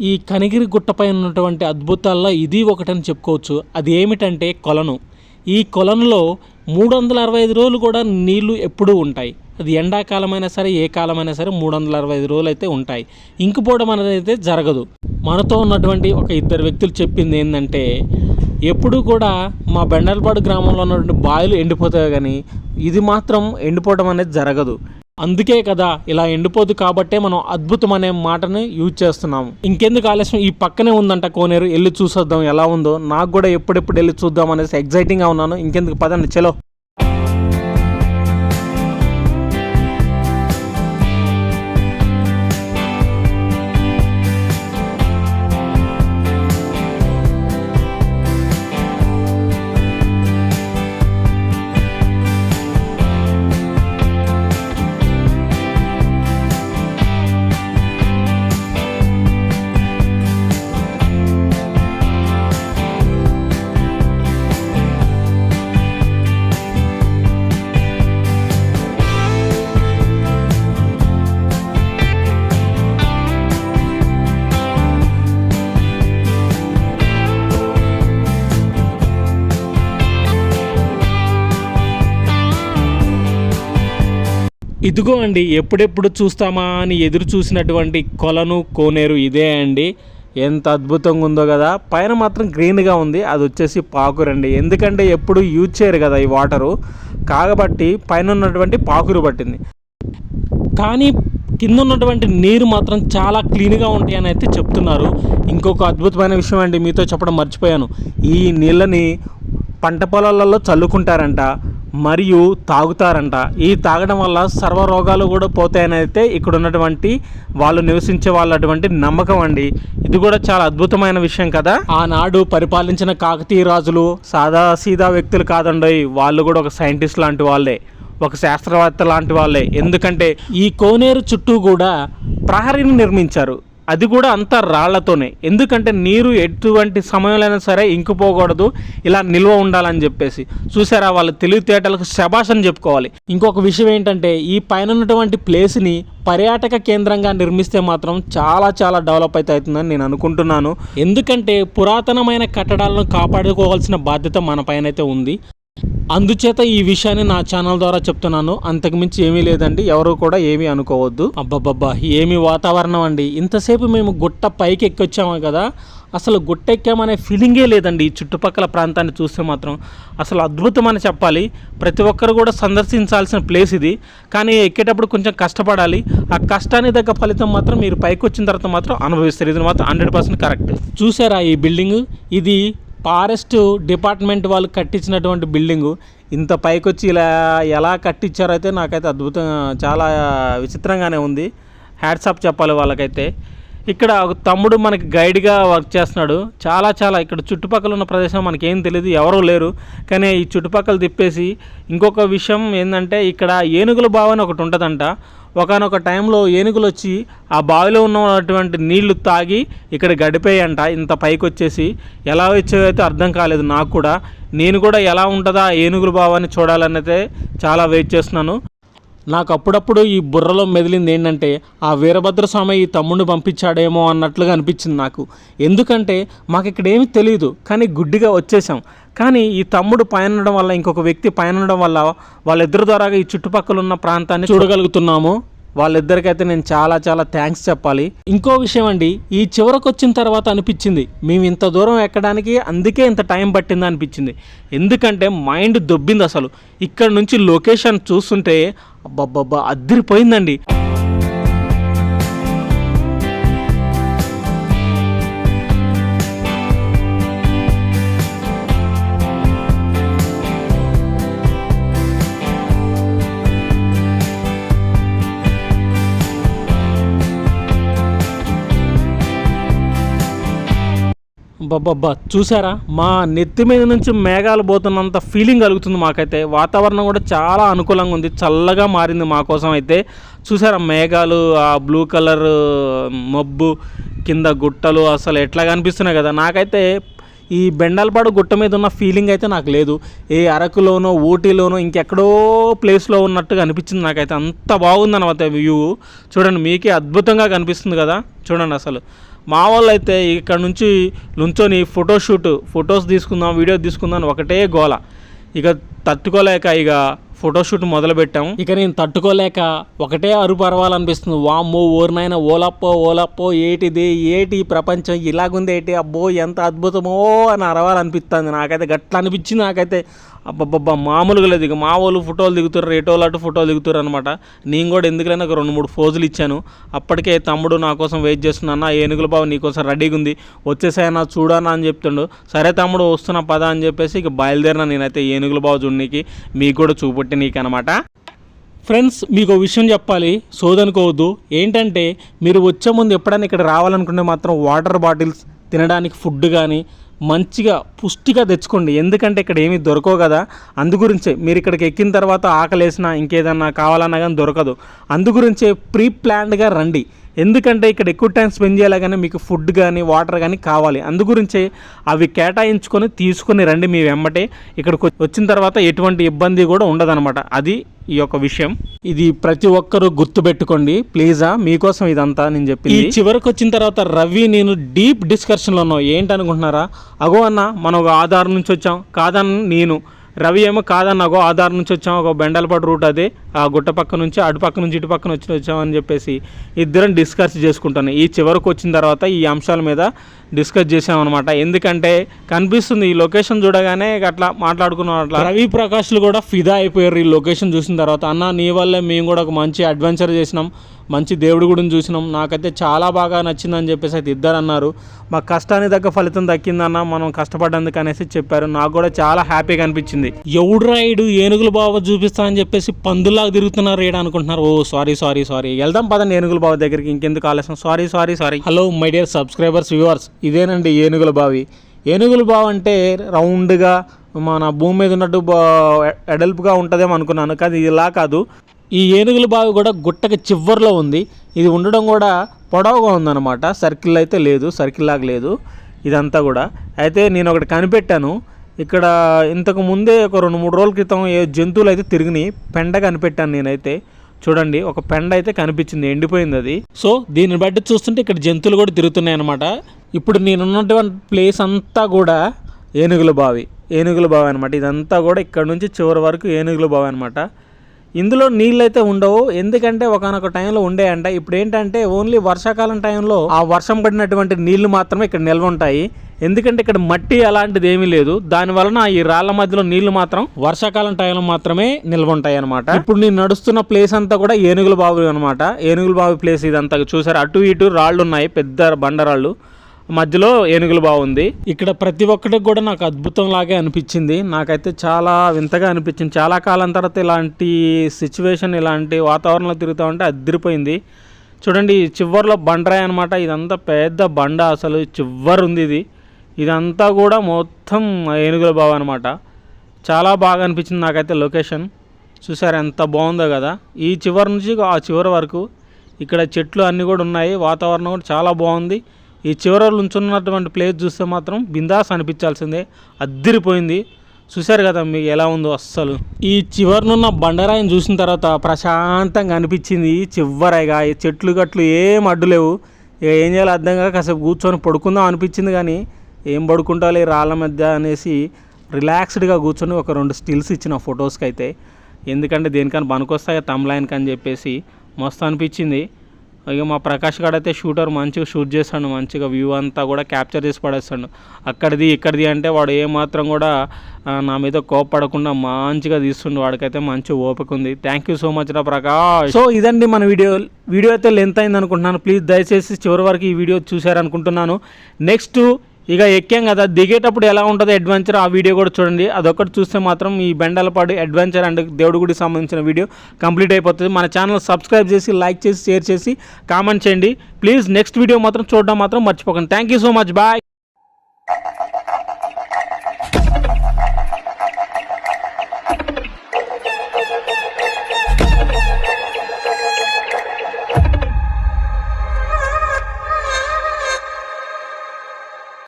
ఈ కనిగిరి గుట్టపై ఉన్నటువంటి అద్భుతాల్లో ఇది ఒకటని చెప్పుకోవచ్చు. అది ఏమిటంటే కొలను. ఈ కొలనులో మూడు వందల అరవై ఐదు రోజులు కూడా నీళ్ళు ఎప్పుడూ ఉంటాయి. అది ఎండాకాలమైనా సరే ఏ కాలమైనా సరే మూడు వందల అరవై ఐదు రోజులు అయితే ఉంటాయి. ఇంకిపోవడం అనేది అయితే జరగదు. మనతో ఉన్నటువంటి ఒక ఇద్దరు వ్యక్తులు చెప్పింది ఏంటంటే ఎప్పుడు కూడా మా బెండల్పాడు గ్రామంలో ఉన్నటువంటి బావిలు ఎండిపోతాయి కానీ ఇది మాత్రం ఎండిపోవడం అనేది జరగదు. అందుకే కదా ఇలా ఎండిపోదు కాబట్టే మనం అద్భుతం అనే మాటని యూజ్ చేస్తున్నాము. ఇంకెందుకు ఆలస్యం? ఈ పక్కనే ఉందంట కోనేరు. వెళ్ళి చూసొద్దాం. ఎలా ఉందో? నాకు కూడా ఎప్పుడెప్పుడు వెళ్ళి చూద్దాం అనేసి ఎగ్జైటింగ్గా ఉన్నాను. ఇంకెందుకు? పదండి చలో. ఇదిగో అండి ఎప్పుడెప్పుడు చూస్తామా అని ఎదురు చూసినటువంటి కొలను కోనేరు ఇదే అండి. ఎంత అద్భుతంగా ఉందో కదా. పైన మాత్రం గ్రీన్గా ఉంది. అది వచ్చేసి పాకురండి ఎందుకంటే ఎప్పుడు యూజ్ చేయరు కదా ఈ వాటరు. కాగబట్టి పైన ఉన్నటువంటి పాకురు పట్టింది. కానీ కింద ఉన్నటువంటి నీరు మాత్రం చాలా క్లీన్గా ఉంటాయి అని అయితే చెప్తున్నారు. ఇంకొక అద్భుతమైన విషయం అండి మీతో చెప్పడం మర్చిపోయాను. ఈ నీళ్ళని పంట పొలాలలో చల్లుకుంటారంట. మరియు తాగుతారంట. ఈ తాగడం వల్ల సర్వ రోగాలు కూడా పోతాయని అయితే ఇక్కడ ఉన్నటువంటి వాళ్ళు నివసించే వాళ్ళటువంటి నమ్మకం అండి. ఇది కూడా చాలా అద్భుతమైన విషయం కదా. ఆనాడు పరిపాలించిన కాకతీయ రాజులు సాదా సీదా వ్యక్తులు కాదండి. వాళ్ళు కూడా ఒక సైంటిస్ట్ లాంటి వాళ్ళే. ఒక శాస్త్రవేత్త లాంటి వాళ్ళే. ఎందుకంటే ఈ కోనేరు చుట్టూ కూడా ప్రహరీని నిర్మించారు. అది కూడా అంత రాళ్ళతోనే. ఎందుకంటే నీరు ఎటువంటి సమయంలో సరే ఇంకిపోకూడదు ఇలా నిల్వ ఉండాలని చెప్పేసి. చూసారా వాళ్ళ తెలివితేటలకు శబాష్ అని చెప్పుకోవాలి. ఇంకొక విషయం ఏంటంటే ఈ పైన ఉన్నటువంటి ప్లేస్ని పర్యాటక కేంద్రంగా నిర్మిస్తే మాత్రం చాలా చాలా డెవలప్ అయితే అవుతుందని నేను అనుకుంటున్నాను. ఎందుకంటే పురాతనమైన కట్టడాలను కాపాడుకోవాల్సిన బాధ్యత మన పైన అయితే ఉంది. అందుచేత ఈ విషయాన్ని నా ఛానల్ ద్వారా చెప్తున్నాను. అంతకుమించి ఏమీ లేదండి. ఎవరు కూడా ఏమీ అనుకోవద్దు. అబ్బబ్బబ్బా ఏమి వాతావరణం అండి. ఇంతసేపు మేము గుట్ట పైకి ఎక్కొచ్చాము కదా. అసలు గుట్ట ఎక్కామనే ఫీలింగే లేదండి ఈ చుట్టుపక్కల ప్రాంతాన్ని చూస్తే మాత్రం. అసలు అద్భుతం అని చెప్పాలి. ప్రతి ఒక్కరు కూడా సందర్శించాల్సిన ప్లేస్ ఇది. కానీ ఎక్కేటప్పుడు కొంచెం కష్టపడాలి. ఆ కష్టానికి తగ్గ ఫలితం మాత్రం మీరు పైకి వచ్చిన తర్వాత మాత్రం అనుభవిస్తారు. ఇది మాత్రం హండ్రెడ్ పర్సెంట్ కరెక్ట్. చూసారా ఈ బిల్డింగ్? ఇది ఫారెస్ట్ డిపార్ట్మెంట్ వాళ్ళు కట్టించినటువంటి బిల్డింగు ఇంత పైకొచ్చి ఇలా ఎలా కట్టించారో అయితే నాకైతే అద్భుతం చాలా విచిత్రంగానే ఉంది. హ్యాట్సాప్ చెప్పాలి వాళ్ళకైతే. ఇక్కడ ఒక తమ్ముడు మనకి గైడ్గా వర్క్ చేస్తున్నాడు. చాలా చాలా ఇక్కడ చుట్టుపక్కల ఉన్న ప్రదేశం మనకి ఏం తెలియదు ఎవరూ లేరు. కానీ ఈ చుట్టుపక్కల తిప్పేసి ఇంకొక విషయం ఏంటంటే ఇక్కడ ఏనుగుల బావ అని ఒకటి ఉంటుందంట. ఒకనొక టైంలో ఏనుగులు వచ్చి ఆ బావిలో ఉన్నటువంటి నీళ్ళు తాగి ఇక్కడ గడిపేయంట. ఇంత పైకి వచ్చేసి ఎలా వచ్చాయో అర్థం కాలేదు నాకు కూడా. నేను కూడా ఎలా ఉంటుందా ఆ ఏనుగుల బావాన్ని చూడాలన్నదే చాలా వెయిట్ చేస్తున్నాను. నాకు అప్పుడప్పుడు ఈ బుర్రలో మెదిలింది ఏంటంటే ఆ వీరభద్ర స్వామి ఈ తమ్ముడిని పంపించాడేమో అన్నట్లుగా అనిపించింది నాకు. ఎందుకంటే మాకు ఇక్కడ ఏమీ తెలియదు కానీ గుడ్డిగా వచ్చేసాం కానీ ఈ తమ్ముడు పైన ఉండడం వల్ల ఇంకొక వ్యక్తి పైన ఉండడం వల్ల వాళ్ళిద్దరి ద్వారా ఈ చుట్టుపక్కల ఉన్న ప్రాంతాన్ని చూడగలుగుతున్నాము. వాళ్ళిద్దరికైతే నేను చాలా చాలా థ్యాంక్స్ చెప్పాలి. ఇంకో విషయం అండి ఈ చివరకు వచ్చిన తర్వాత అనిపించింది మేము ఇంత దూరం ఎక్కడానికి అందుకే ఇంత టైం పట్టింది అనిపించింది. ఎందుకంటే మైండ్ దొబ్బింది అసలు. ఇక్కడ నుంచి లొకేషన్ చూస్తుంటే అబ్బబ్బబ్బా అద్దరిపోయిందండి బబ్బబ్బా చూసారా? మా నెత్తి మీద నుంచి మేఘాలు పోతున్నంత ఫీలింగ్ కలుగుతుంది మాకైతే. వాతావరణం కూడా చాలా అనుకూలంగా ఉంది చల్లగా మారింది మా కోసం అయితే. చూసారా మేఘాలు ఆ బ్లూ కలర్ మబ్బు కింద గుట్టలు అసలు ఎట్లా కనిపిస్తున్నాయి కదా. నాకైతే ఈ బెండల్పాడు గుట్ట మీద ఉన్న ఫీలింగ్ అయితే నాకు లేదు. ఏ అరకులోనో ఊటీలోనో ఇంకెక్కడో ప్లేస్లో ఉన్నట్టుగా అనిపించింది నాకైతే. అంత బాగుంది అనమాట వ్యూ. చూడండి మీకే అద్భుతంగా కనిపిస్తుంది కదా. చూడండి అసలు. మా వాళ్ళు అయితే ఇక్కడ నుంచి నుంచొని ఫోటోషూట్ ఫొటోస్ తీసుకుందాం వీడియో తీసుకుందాం ఒకటే గోల. ఇక తట్టుకోలేక ఇక ఫోటోషూట్ మొదలుపెట్టాము. ఇక నేను తట్టుకోలేక ఒకటే అరుపు అరవాలనిపిస్తుంది వామ్మో ఓరినైనా ఓలప్పో ఓలప్పో ఏటిది ఏటి ప్రపంచం? ఇలాగుంది ఏంటి? అబ్బో ఎంత అద్భుతమో అని అరవాలనిపిస్తుంది నాకైతే గట్ల అనిపించింది నాకైతే అబ్బబ్బబ్బా మామూలుగా లేదు. ఇక మా వాళ్ళు ఫోటోలు దిగుతారు రేటోలు అటు ఫోటోలు దిగుతారు అనమాట నేను కూడా ఎందుకైనా ఒక రెండు మూడు ఫోజులు ఇచ్చాను. అప్పటికే తమ్ముడు నా కోసం వెయిట్ చేస్తున్నా ఏనుగుల బాబు నీకోసం రెడీగా ఉంది. వచ్చేసాయన్నా చూడనా అని చెప్తుండు. సరే తమ్ముడు వస్తున్నా పదా అని చెప్పేసి ఇక బయలుదేరిన నేనైతే ఏనుగుల బాబు చూడనీకి మీకు కూడా చూపెట్టి నీకు అనమాట ఫ్రెండ్స్ మీకు విషయం చెప్పాలి. సోదనుకోవద్దు. ఏంటంటే మీరు వచ్చే ముందు ఎప్పుడైనా ఇక్కడ రావాలనుకుంటే మాత్రం వాటర్ బాటిల్స్ తినడానికి ఫుడ్ కానీ మంచిగా పుష్టిగా తెచ్చుకోండి. ఎందుకంటే ఇక్కడ ఏమీ దొరకవు కదా. అందుగురించే మీరు ఇక్కడికి ఎక్కిన తర్వాత ఆకలేసినా ఇంకేదన్నా కావాలన్నా కానీ దొరకదు. అందుగురించే ప్రీ ప్లాన్డ్గా రండి. ఎందుకంటే ఇక్కడ ఎక్కువ టైం స్పెండ్ చేయాలి కానీ మీకు ఫుడ్ కానీ వాటర్ కానీ కావాలి. అందుగురించే అవి కేటాయించుకొని తీసుకొని రండి మీ వెమ్మటే ఇక్కడికి వచ్చి- వచ్చిన తర్వాత ఎటువంటి ఇబ్బంది కూడా ఉండదన్నమాట. అది ఈ యొక్క విషయం. ఇది ప్రతి ఒక్కరూ గుర్తుపెట్టుకోండి. ప్లీజా మీకోసం ఇదంతా నేను చెప్పి ఈ చివరికి వచ్చిన తర్వాత రవి నేను డీప్ డిస్కషన్లో ఉన్నాం. ఏంటనుకుంటున్నారా? అగో అన్న మనం ఒక ఆధార్ నుంచి వచ్చాం. కాదన్న నేను. రవి ఏమో కాదన్నాగో ఆధార్ నుంచి వచ్చాం ఒక బెండలపాటు రూట్ అది. ఆ గుట్ట పక్క నుంచి అటు పక్క నుంచి ఇటు పక్కన వచ్చి వచ్చామని చెప్పేసి ఇద్దరం డిస్కస్ చేసుకుంటాను. ఈ చివరకు వచ్చిన తర్వాత ఈ అంశాల మీద డిస్కస్ చేసామన్నమాట ఎందుకంటే కనిపిస్తుంది ఈ లొకేషన్ చూడగానే అట్లా మాట్లాడుకున్నాం అట్లా. రవి ప్రకాష్లు కూడా ఫిదా అయిపోయారు ఈ లొకేషన్ చూసిన తర్వాత. అన్న నీ వల్లే మేము కూడా ఒక మంచి అడ్వెంచర్ చేసినాం. మంచి దేవుడి గుడిని చూసినాం. నాకైతే చాలా బాగా నచ్చిందని చెప్పేసి అయితే ఇద్దరు అన్నారు మా కష్టానికి తగ్గ ఫలితం దక్కిందన్న మనం కష్టపడ్డందుకు అనేసి చెప్పారు. నాకు కూడా చాలా హ్యాపీగా అనిపించింది. ఎవడు రాయుడు ఏనుగుల బావ చూపిస్తా అని చెప్పేసి పందులాగా తిరుగుతున్నారు ఏడు అనుకుంటున్నారు. ఓ సారీ సారీ సారీ. వెళ్దాం పదండి ఏనుగుల బావ దగ్గరికి. ఇంకెందుకు ఆలస్యం? Sorry sorry sorry. Hello my dear subscribers viewers. ఇదేనండి ఏనుగుల బావి. ఏనుగుల బావి అంటే రౌండ్గా మన భూమి మీద ఉన్నట్టు ఎడల్పుగా ఉంటుందేమో అనుకున్నాను. కానీ ఇలా కాదు. ఈ ఏనుగుల బావి కూడా గుట్టకి చివర్లో ఉంది. ఇది ఉండడం కూడా పొడవుగా ఉందన్నమాట. సర్కిల్ అయితే లేదు సర్కిల్ లాగా లేదు ఇదంతా కూడా. అయితే నేను ఒకటి కనిపెట్టాను. ఇక్కడ ఇంతకు ముందే ఒక రెండు మూడు రోజుల క్రితం ఏ జంతువులు అయితే తిరిగినాయి పెండ కనిపెట్టాను నేనైతే. చూడండి ఒక పెండ అయితే కనిపించింది ఎండిపోయింది అది. సో దీన్ని బట్టి చూస్తుంటే ఇక్కడ జంతువులు కూడా తిరుగుతున్నాయి అనమాట ఇప్పుడు నేనున్నటువంటి ప్లేస్ అంతా కూడా ఏనుగుల బావి ఏనుగుల బావి అనమాట ఇదంతా కూడా ఇక్కడ నుంచి చివరి వరకు ఏనుగుల బావి అనమాట ఇందులో నీళ్ళు అయితే ఉండవు. ఎందుకంటే ఒకనొక టైంలో ఉండేయంట. ఇప్పుడు ఏంటంటే ఓన్లీ వర్షాకాలం టైంలో ఆ వర్షం పడినటువంటి నీళ్ళు మాత్రమే ఇక్కడ నిల్వ ఉంటాయి ఎందుకంటే ఇక్కడ మట్టి అలాంటిది ఏమీ లేదు. దాని వలన ఈ రాళ్ళ మధ్యలో నీళ్ళు మాత్రం వర్షాకాలం టైంలో మాత్రమే నిల్వ ఉంటాయి అనమాట ఇప్పుడు నేను నడుస్తున్న ప్లేస్ అంతా కూడా ఏనుగుల బావి అనమాట ఏనుగుల బావి ప్లేస్ ఇదంతా చూసారు? అటు ఇటు రాళ్ళు ఉన్నాయి. పెద్ద బండరాళ్ళు. మధ్యలో ఏనుగుల బాగుంది. ఇక్కడ ప్రతి ఒక్కటికి కూడా నాకు అద్భుతం లాగే అనిపించింది. నాకైతే చాలా వింతగా అనిపించింది. చాలా కాలం తర్వాత ఇలాంటి సిచ్యువేషన్ ఇలాంటి వాతావరణంలో తిరుగుతూ ఉంటే అదిరిపోయింది. చూడండి చివరిలో చివర్లో బండరాయి అనమాట ఇదంతా పెద్ద బండ అసలు. చివరి ఉంది ఇది. ఇదంతా కూడా మొత్తం ఏనుగుల బావ అనమాట చాలా బాగా అనిపించింది నాకైతే లొకేషన్ చూసారు ఎంత బాగుందో కదా. ఈ చివరి నుంచి ఆ చివరి వరకు ఇక్కడ చెట్లు అన్నీ కూడా ఉన్నాయి. వాతావరణం కూడా చాలా బాగుంది. ఈ చివరలో ఉంచున్నటువంటి ప్లేస్ చూస్తే మాత్రం బిందాస్ అనిపించాల్సిందే. అద్దిరిపోయింది. చూశారు కదా మీకు ఎలా ఉందో అస్సలు. ఈ చివరినున్న బండరాయిని చూసిన తర్వాత ప్రశాంతంగా అనిపించింది. చివరిగా ఈ చెట్లు గట్లు ఏం అడ్డు లేవు ఇక ఏం చేయాలో అర్థం కాక కాసేపు కూర్చొని పడుకుందాం అనిపించింది కానీ ఏం పడుకుంటాలి రాళ్ళ మధ్య అనేసి రిలాక్స్డ్గా కూర్చొని ఒక రెండు స్టిల్స్ ఇచ్చిన ఫొటోస్కి అయితే ఎందుకంటే దేనికని పనికొస్తాయి తమ్లైన్కి అని చెప్పేసి మస్తు అనిపించింది. ఇక మా ప్రకాష్ గడ అయితే షూటర్ మంచిగా షూట్ చేస్తాడు మంచిగా వ్యూ అంతా కూడా క్యాప్చర్ చేసి పడేస్తాడు. అక్కడిది ఇక్కడిది అంటే వాడు ఏమాత్రం కూడా నా మీద కోపపడకుండా మంచిగా తీస్తుండు. వాడికైతే మంచి ఓపిక ఉంది. థ్యాంక్ యూ సో మచ్ రా ప్రకాష్. సో ఇదండి మన వీడియో. వీడియో అయితే లెంత్ అయింది అనుకుంటున్నాను ప్లీజ్ దయచేసి చివరి వరకు ఈ వీడియో చూశారనుకుంటున్నాను. నెక్స్ట్ ఇక ఎక్కాం కదా దిగేటప్పుడు ఎలా ఉంటుందో అడ్వెంచర్ ఆ వీడియో కూడా చూడండి. అదొకటి చూస్తే మాత్రం ఈ బెండలపాడు అడ్వెంచర్ అండ్ దేవుడి గుడికి సంబంధించిన వీడియో కంప్లీట్ అయిపోతుంది. మన ఛానల్ సబ్స్క్రైబ్ చేసి లైక్ చేసి షేర్ చేసి కామెంట్ చేయండి. ప్లీజ్ నెక్స్ట్ వీడియో మాత్రం చూడడం మాత్రం మర్చిపోకండి. Thank you so much bye